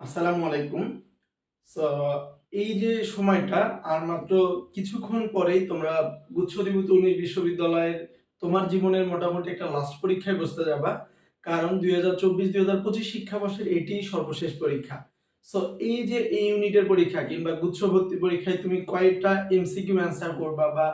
আসসালামু আলাইকুম। সো এই যে সময়টা, আর মাত্র কিছুক্ষণ পরেই তোমরা গুচ্ছদীভূত উনিশ বিশ্ববিদ্যালয়ের তোমার জীবনের মোটামুটি একটা লাস্ট পরীক্ষায় বসতে যাবা। কারণ দুই হাজার চব্বিশ, দুই হাজার পঁচিশ শিক্ষাবর্ষের এটি সর্বশেষ পরীক্ষা। সো এই যে এই ইউনিটের পরীক্ষা কিংবা গুচ্ছ ভর্তি পরীক্ষায় তুমি কয়টা এমসিকিউ অ্যান্সার করবা বা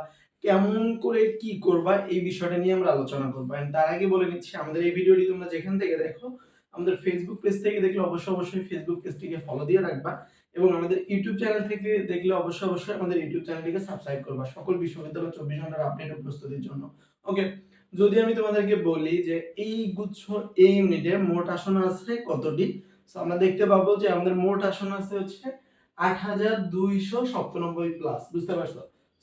কেমন করে কি করবা, এই বিষয়টা নিয়ে আমরা আলোচনা করব। তার আগে বলে নিচ্ছি, আমাদের এই ভিডিওটি তোমরা যেখান থেকে দেখো আমাদের ফেসবুক পেজ থেকে দেখলে অবশ্যই অবশ্যই ফেসবুক পেজটিকে ফলো দিয়ে রাখবা এবং আমাদের ইউটিউব চ্যানেল থেকে দেখলে অবশ্যই অবশ্যই আমাদের ইউটিউব চ্যানেলটিকে সাবস্ক্রাইব করবা সকল বিশ্ববিদ্যালয় চব্বিশ ঘণ্টার আপডেট ও প্রস্তুতির জন্য। ওকে যদি আমি তোমাদেরকে বলি যে এই গুচ্ছ, এই ইউনিটে মোট আসন আছে কতটি? So, আমরা দেখতে পাবো যে আমাদের মোট আসন আছে হচ্ছে আট হাজার দুইশো সপ্তানব্বই প্লাস বুঝতে পারছ?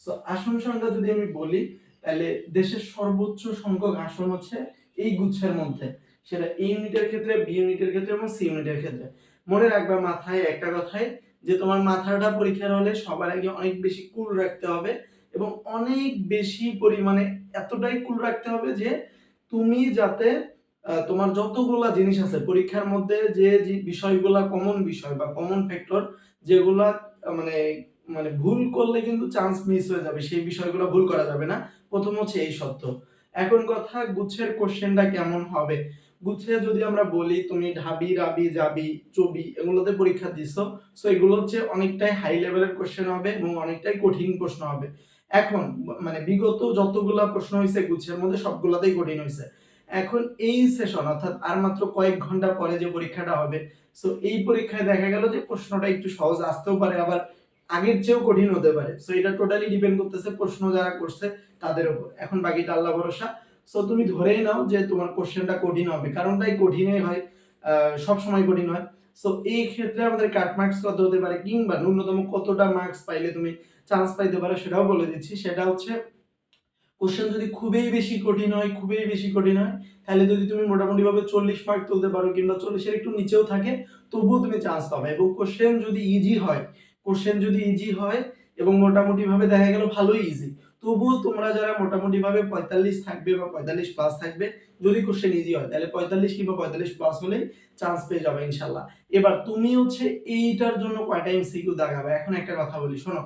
সো আসন সংখ্যা যদি আমি বলি, তাহলে দেশের সর্বোচ্চ সংখ্যক আসন হচ্ছে এই গুচ্ছের মধ্যে। সেটা এ ইউনিটের ক্ষেত্রে বি ইউনিটের ক্ষেত্রে এবং সি ইউনিটের ক্ষেত্রে। মনে রাখবা মাথায় একটা কথাই, যে তোমার মাথাটা পরীক্ষার হলে সবার আগে অনেক বেশি কুল রাখতে হবে এবং অনেক বেশি পরিমাণে এতটাই কুল রাখতে হবে যে তুমি যাতে তোমার যতগুলা জিনিস আছে, পরীক্ষার মধ্যে যে বিষয়গুলা কমন বিষয় বা কমন ফ্যাক্টর যেগুলা মানে মানে ভুল করলে কিন্তু চান্স মিস হয়ে যাবে, সেই বিষয়গুলো ভুল করা যাবে না। প্রথম হচ্ছে এই সত্য এখন কথা, গুচ্ছের কোশ্চেনটা কেমন হবে? গুচ্ছে যদি আমরা বলি, তুমি ঢাবি, রাবি, জাবি, চবি এগুলোতে পরীক্ষা দিছো সো এগুলো হচ্ছে অনেকটাই হাই লেভেলের কোশ্চেন হবে এবং অনেকটাই কঠিন প্রশ্ন হবে। এখন মানে বিগত যতগুলা প্রশ্ন হয়েছে গুচ্ছের মধ্যে সবগুলাতেই কঠিন হয়েছে এখন এই সেশন অর্থাৎ আর মাত্র কয়েক ঘণ্টা পরে যে পরীক্ষাটা হবে সো এই পরীক্ষায় দেখা গেল যে প্রশ্নটা একটু সহজ আসতেও পারে, আবার আগের চেয়েও কঠিন হতে পারে। সো এটা টোটালি ডিপেন্ড করতেছে প্রশ্ন যারা করছে, তাদের উপর। এখন বাকিটা আল্লাহ ভরসা। সো তুমি ধরেই নাও যে তোমার কোশ্চেনটা কঠিন হবে। কারণটাই কঠিনই হয় সব সময় কঠিন হয়। সো এই ক্ষেত্রে আমাদের কাট মার্কস কত হতে পারে কিংবা ন্যূনতম কতটা মার্কস পাইলে তুমি চান্স পাইতে পারো সেটাও বলে দিচ্ছি। সেটা হচ্ছে কোশ্চেন যদি খুবই বেশি কঠিন হয়, খুবই বেশি কঠিন হয়, তাহলে যদি তুমি মোটামুটি ভাবে চল্লিশ মার্ক তুলতে পারো কিংবা চল্লিশের একটু নিচেও থাকে, তবুও তুমি চান্স পাবে। এবং কোশ্চেন যদি ইজি হয় কোশ্চেন যদি ইজি হয়, এবং মোটামুটি ভাবে দেখা গেল ভালোই ইজি তবুও তোমরা যারা মোটামুটি ভাবে পঁয়তাল্লিশ থাকবে বা পঁয়তাল্লিশ প্লাস থাকবে, যদি কোশ্চেন ইজি হয়, তাহলে পঁয়তাল্লিশ কিংবা পঁয়তাল্লিশ প্লাস হলে চান্স পেয়ে যাবে ইনশাল্লাহ। এবার তুমি হচ্ছে এইটার জন্য কয়টা এমসিকিউ দাগাবে? এখন একটা কথা বলি, শোনো।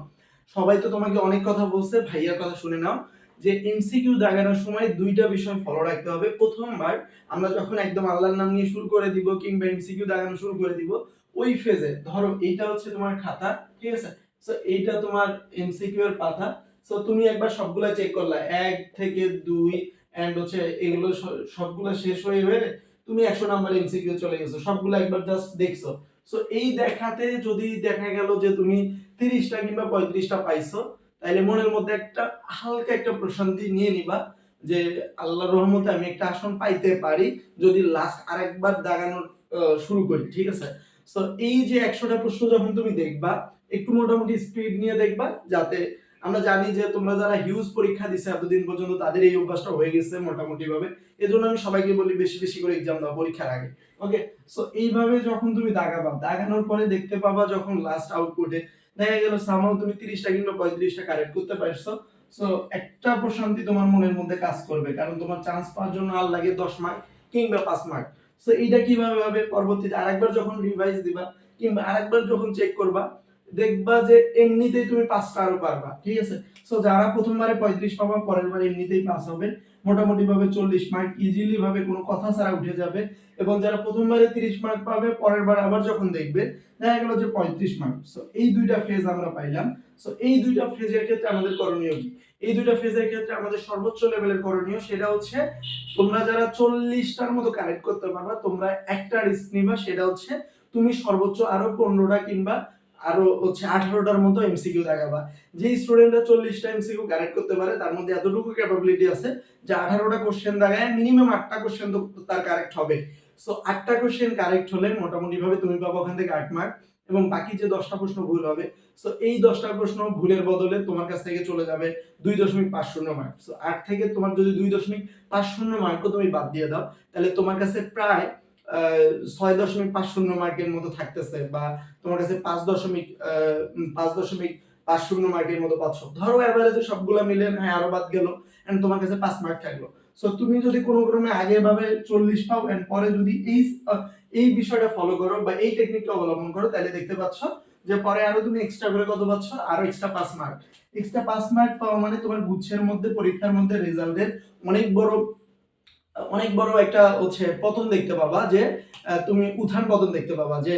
সবাই তো তোমাকে অনেক কথা বলছে, ভাইয়ার কথা শুনে নাও, যে এমসিকিউ দাগানোর সময় দুইটা বিষয় ফলো রাখতে হবে। প্রথমবার আমরা যখন একদম আল্লাহর নাম নিয়ে শুরু করে দিব কিংবা এমসিকিউ দাগানো শুরু করে দিব, ওই ফেজে ধরো এইটা হচ্ছে তোমার খাতা, ঠিক আছে? সো এইটা তোমার এমসিকিউ এর পাতা সো তুমি একবার সবগুলা চেক করলা। এক থেকে দুই এন্ড হচ্ছে এগুলো সবগুলা শেষ হয়ে হয়ে তুমি একশো নাম্বার এমসিকিউ চলে গেছো। সবগুলো একবার জাস্ট দেখছ। সো এই দেখাতে যদি দেখা গেল যে তুমি তিরিশটা কিংবা পঁয়ত্রিশটা পাইছো তাহলে মনের মধ্যে একটা হালকা একটা প্রশান্তি নিয়ে নিবা যে আল্লাহর রহমতে আমি একটা আসন পাইতে পারি, যদি লাস্ট আরেকবার দাগানোর শুরু করি, ঠিক আছে? সো এই যে একশোটা প্রশ্ন যখন তুমি দেখবা, একটু মোটামুটি স্পিড নিয়ে দেখবা, যাতে আমরা জানি যে তোমরা যারা হিউজ পরীক্ষা দিছে এতদিন পর্যন্ত, তাদের এই অভ্যাসটা হয়ে গেছে মোটামুটি ভাবে এজন্য আমি সবাইকে বলি বেশি বেশি করে এক্সাম দাও পরীক্ষার আগে। ওকে সো এইভাবে যখন তুমি দাগাবা, দাগানোর পরে দেখতে পাবা যখন লাস্ট আউটপুটে দেখা গেল সামাও তুমি তিরিশটা কিংবা পঁয়ত্রিশটা কারেক্ট করতে পারছ। সো একটা প্রশান্তি তোমার মনের মধ্যে কাজ করবে, কারণ তোমার চান্স পাওয়ার জন্য আর লাগে দশ মার্ক কিংবা পাঁচ মার্ক সো এইটা কীভাবে হবে? পরবর্তীতে আরেকবার যখন রিভাইজ দিবা কিংবা আরেকবার যখন চেক করবা দেখবা যে এমনিতেই তুমি পাঁচটা আরও পারবা, ঠিক আছে? সো যারা প্রথমবারে পঁয়ত্রিশ পাবা, পরের বার এমনিতেই পাস হবে। মোটামুটি ভাবে চল্লিশ মার্ক ইজিলি ভাবে কোনো কথা ছাড়া উঠে যাবে। এবং যারা প্রথমবারে তিরিশ মার্ক পাবে, পরের বার আবার যখন দেখবে, দেখা গেল যে পঁয়ত্রিশ মার্ক সো এই দুইটা ফেজ আমরা পাইলাম। সো এই দুইটা ফেজের ক্ষেত্রে আমাদের করণীয় কি? এই দুইটা ফেজের ক্ষেত্রে আমাদের সর্বোচ্চ লেভেলের করণীয় সেটা হচ্ছে, তোমরা যারা চল্লিশটার মতো কালেক্ট করতে পারবা, তোমরা একটা রিস্ক নিবা, সেটা হচ্ছে, তুমি সর্বোচ্চ আরও পনেরোটা কিংবা আরও হচ্ছে আঠারোটার মতো এমসিকিউ দেখাবা। যে স্টুডেন্টরা চল্লিশটা এমসিকিউ কারেক্ট করতে পারে, তার মধ্যে এতটুকু ক্যাপাবিলিটি আছে যে আঠারোটা কোশ্চেন দেখায় মিনিমাম আটটা কোশ্চেন তো তার কারেক্ট হবে। সো আটটা কোশ্চেন কারেক্ট হলে মোটামুটি ভাবে তুমি পাবো ওখান থেকে আট মার্ক এবং বাকি যে দশটা প্রশ্ন ভুল হবে সো এই দশটা প্রশ্ন ভুলের বদলে তোমার কাছ থেকে চলে যাবে দুই দশমিক পাঁচ শূন্য মার্ক সো আট থেকে তোমার যদি দুই দশমিক পাঁচ শূন্য মার্কও তুমি বাদ দিয়ে দাও, তাহলে তোমার কাছে প্রায় ছয় দশমিক পাঁচ শূন্য মার্কের মতো থাকতেছে বা তোমার কাছে পাঁচ দশমিক পাঁচ দশমিক পাঁচ শূন্য মার্কের মতো পাচ্ছ। ধরো অ্যাভারেজে সবগুলা মিলে হ্যাঁ আরও বাদ গেল এন্ড তোমার কাছে পাঁচ মার্ক থাকল। সো তুমি যদি কোনো ক্রমে আগে ভাবে চল্লিশ পাও এন্ড পরে যদি এই এই বিষয়টা ফলো করো বা এই টেকনিকটা অবলম্বন করো, তাহলে দেখতে পাচ্ছ যে পরে আরও তুমি এক্সট্রা করে কত পাচ্ছ? আরও extra pass mark. Extra pass mark পাওয়া মানে তোমার গুচ্ছের মধ্যে, পরীক্ষার মধ্যে রেজাল্টের অনেক বড় অনেক বড় একটা হচ্ছে পতন দেখতে পাবা যে তুমি উত্থান পতন দেখতে পাবা যে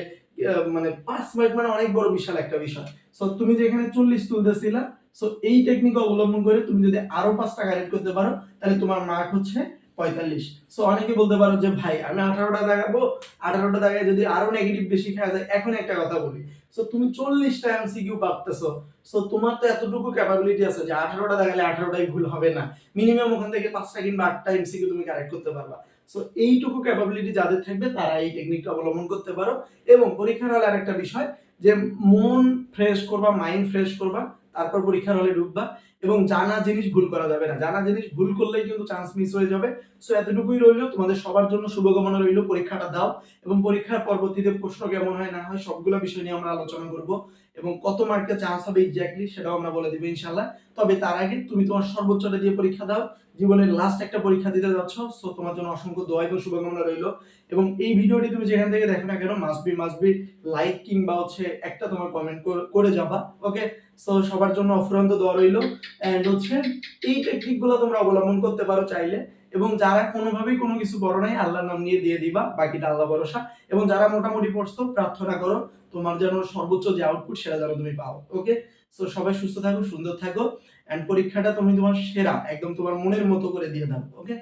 মানে পাঁচ মার্ক মানে অনেক বড় বিশাল একটা বিষয়। সো তুমি যেখানে চল্লিশ তুলতেছিলা সো এই টেকনিক অবলম্বন করে তুমি যদি আরও পাঁচটা কারেক্ট করতে পারো, তাহলে তোমার মার্ক হচ্ছে পঁয়তাল্লিশ। সো অনেকে বলতে পারো যে, ভাই, আমি আঠারোটা দেখাবো। আঠারোটা দেখায় যদি আরও নেগেটিভ বেশি খাওয়া যায়, এখন একটা কথা বলি। সো তুমি চল্লিশটা এমসিকিউ পারতেছো সো তোমার তো এতটুকু ক্যাপাবিলিটি আছে যে, আঠারোটা দেখালে আঠারোটাই ভুল হবে না। মিনিমাম ওখান থেকে পাঁচটা কিংবা আটটা এমসিকিউ তুমি কারেক্ট করতে পারবা। সো এইটুকু ক্যাপাবিলিটি যাদের থাকবে, তারা এই টেকনিকটা অবলম্বন করতে পারো। এবং পরীক্ষার হলে আরেকটা বিষয় যে, মন ফ্রেশ করবা মাইন্ড ফ্রেশ করবা, তারপর পরীক্ষার হলে ঢুকবা। এবং জানা জিনিস ভুল করা যাবে না। জানা জিনিস ভুল করলেই কিন্তু চান্স মিস হয়ে যাবে। সো এতটুকুই রইল। তোমাদের সবার জন্য শুভকামনা রইল। পরীক্ষাটা দাও এবং পরীক্ষার পরবর্তীতে প্রশ্ন কেমন হয়, না হয়, সবগুলো বিষয় নিয়ে আমরা আলোচনা করব। এবং কত মার্কে চান্স হবে এক্স্যাক্টলি সেটাও আমরা বলে দিব ইনশাল্লাহ তবে তার আগে তুমি তোমার সর্বোচ্চটা দিয়ে পরীক্ষা দাও। জীবনের লাস্ট একটা পরীক্ষা দিতে যাচ্ছ। সো তোমার জন্য অসংখ্য দোয়া এবং শুভকামনা রইল। এবং এই ভিডিওটি তুমি যেখান থেকে দেখো না কেন must be must be like কিংবা হচ্ছে একটা তোমার কমেন্ট করে যাবা। ওকে সো সবার জন্য অফুরন্ত দোয়া রইল। এন্ড হচ্ছে এই টেকনিকগুলো তোমরা অবলম্বন করতে পারো চাইলে। এবং যারা কোনোভাবেই কোনো কিছু বড় নাই, আল্লাহর নাম নিয়ে দিয়ে দিবা, বাকিটা আল্লাহ ভরসা। এবং যারা মোটামুটি পড়ছো, প্রার্থনা করো, তোমার যেন সর্বোচ্চ যে আউটপুট সেটা যেন তুমি পাও ওকে তো সবাই সুস্থ থাকো, সুন্দর থাকো অ্যান্ড পরীক্ষাটা তুমি তোমার সেরা, একদম তোমার মনের মতো করে দিয়ে দাও ওকে